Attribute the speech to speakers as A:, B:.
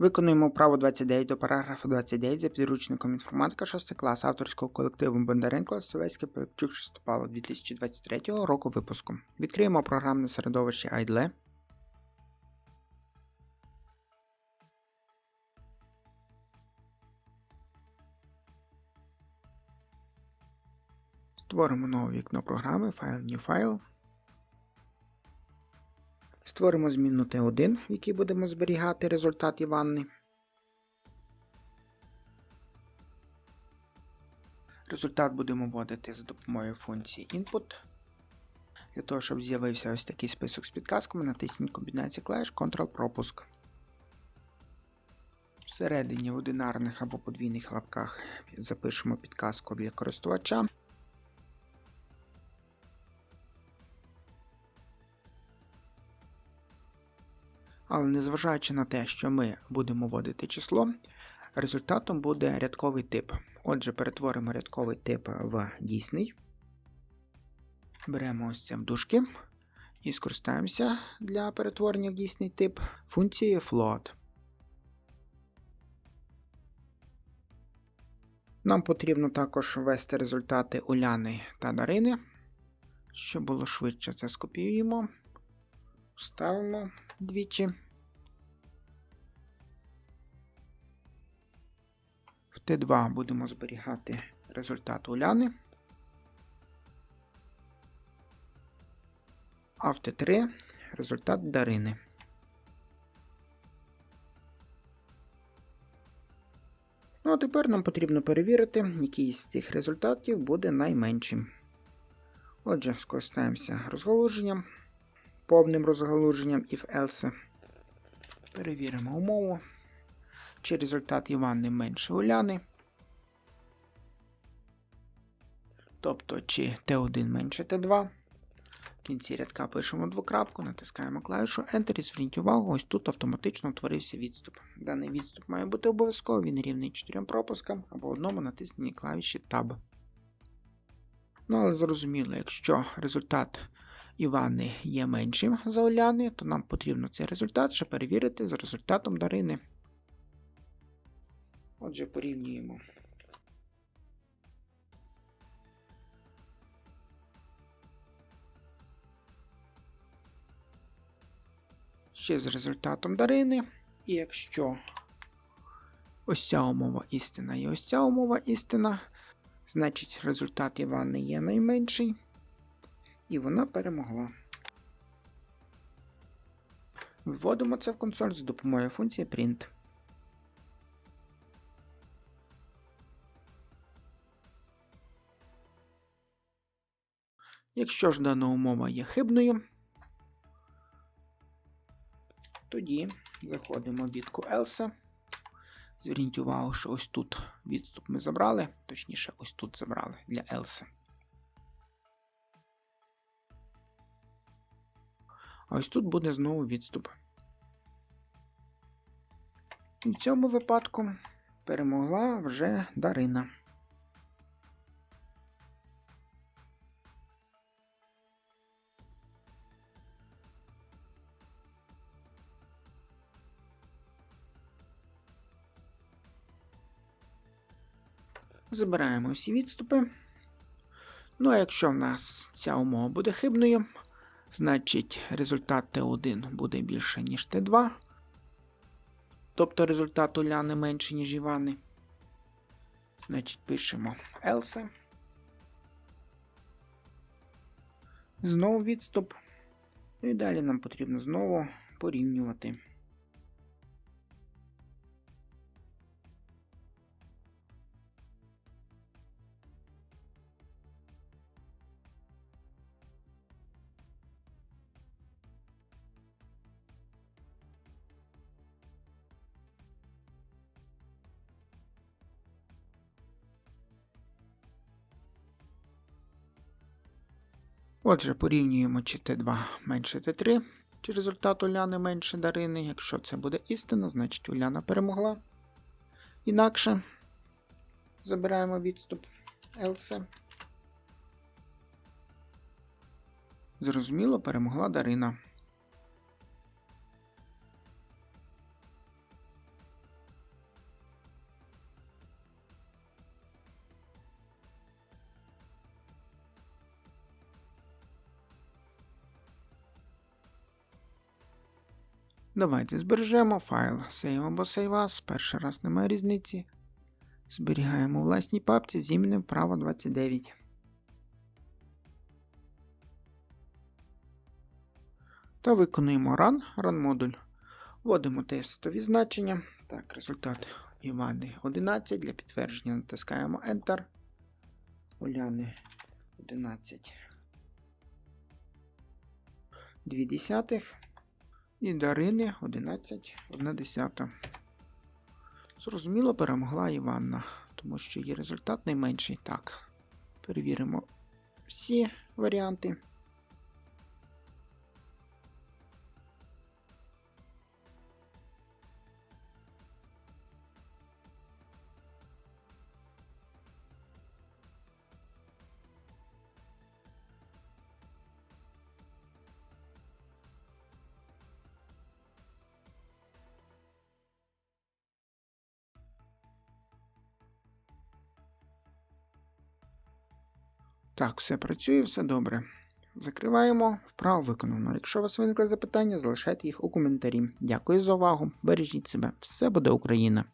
A: Виконуємо вправу 29 до параграфу 29 за підручником інформатика 6 клас авторського колективу Бондаренко Словецький Пилипчук Шестопало 2023 року випуску. Відкриємо програмне середовище IDLE. Створимо нове вікно програми File New File. Створимо змінну Т1, в якій будемо зберігати результат Іванни. Результат будемо вводити за допомогою функції input. Для того, щоб з'явився ось такий список з підказками, натисніть комбінацію клавіш Ctrl-пропуск. Всередині в одинарних або подвійних лапках запишемо підказку для користувача. Але незважаючи на те, що ми будемо вводити число, результатом буде рядковий тип. Отже, перетворимо рядковий тип в дійсний. Беремо ось це в дужки і скористаємося для перетворення в дійсний тип функцією float. Нам потрібно також ввести результати Уляни та Дарини. Щоб було швидше, це скопіюємо. Ставимо двічі. В Т2 будемо зберігати результат Уляни. А в Т3 результат Дарини. Ну, а тепер нам потрібно перевірити, який з цих результатів буде найменшим. Отже, скористаємося розголуженням повним розгалуженням if else. Перевіримо умову. Чи результат Івани менше Уляни. Тобто, чи Т1 менше Т2. В кінці рядка пишемо двокрапку, натискаємо клавішу Enter і зверніть увагу, ось тут автоматично утворився відступ. Даний відступ має бути обов'язково, він рівний 4 пропускам або одному натисненні клавіші Tab. Ну, але зрозуміло, якщо результат Івани є меншим за Оляни, то нам потрібно цей результат ще перевірити за результатом Дарини. Отже, порівнюємо. Ще з результатом Дарини. І якщо ось ця умова істина і ось ця умова істина, значить результат Івани є найменший. І вона перемогла. Вводимо це в консоль з допомогою функції print. Якщо ж дана умова є хибною, тоді заходимо в бітку else. Зверніть увагу, що ось тут відступ ми забрали, точніше, ось тут забрали для else. А ось тут буде знову відступ. У цьому випадку перемогла вже Дарина. Забираємо всі відступи. Ну а якщо в нас ця умова буде хибною, Значить, результат Т1 буде більше, ніж Т2. Тобто результат Уляни менше, ніж Івани. Значить, пишемо else. Знову відступ. Ну і далі нам потрібно знову порівнювати. Отже, порівнюємо, чи Т2 менше Т3, чи результат Уляни менше Дарини. Якщо це буде істина, значить Уляна перемогла. Інакше забираємо відступ else. Зрозуміло, перемогла Дарина. Давайте збережемо файл Save або Save As. Перший раз немає різниці. Зберігаємо у власній папці з іменем право 29. Та виконуємо run, run модуль. Вводимо тестові значення. Так, результат Івани 11. Для підтвердження натискаємо Enter. Уляни 11. 2 десятих. І Дарини 11,1. Зрозуміло, перемогла Іванна, тому що її результат найменший. Так. Перевіримо всі варіанти. Так, все працює, все добре. Закриваємо, вправо виконано. Якщо у вас виникли запитання, залишайте їх у коментарі. Дякую за увагу. Бережіть себе. Все буде Україна!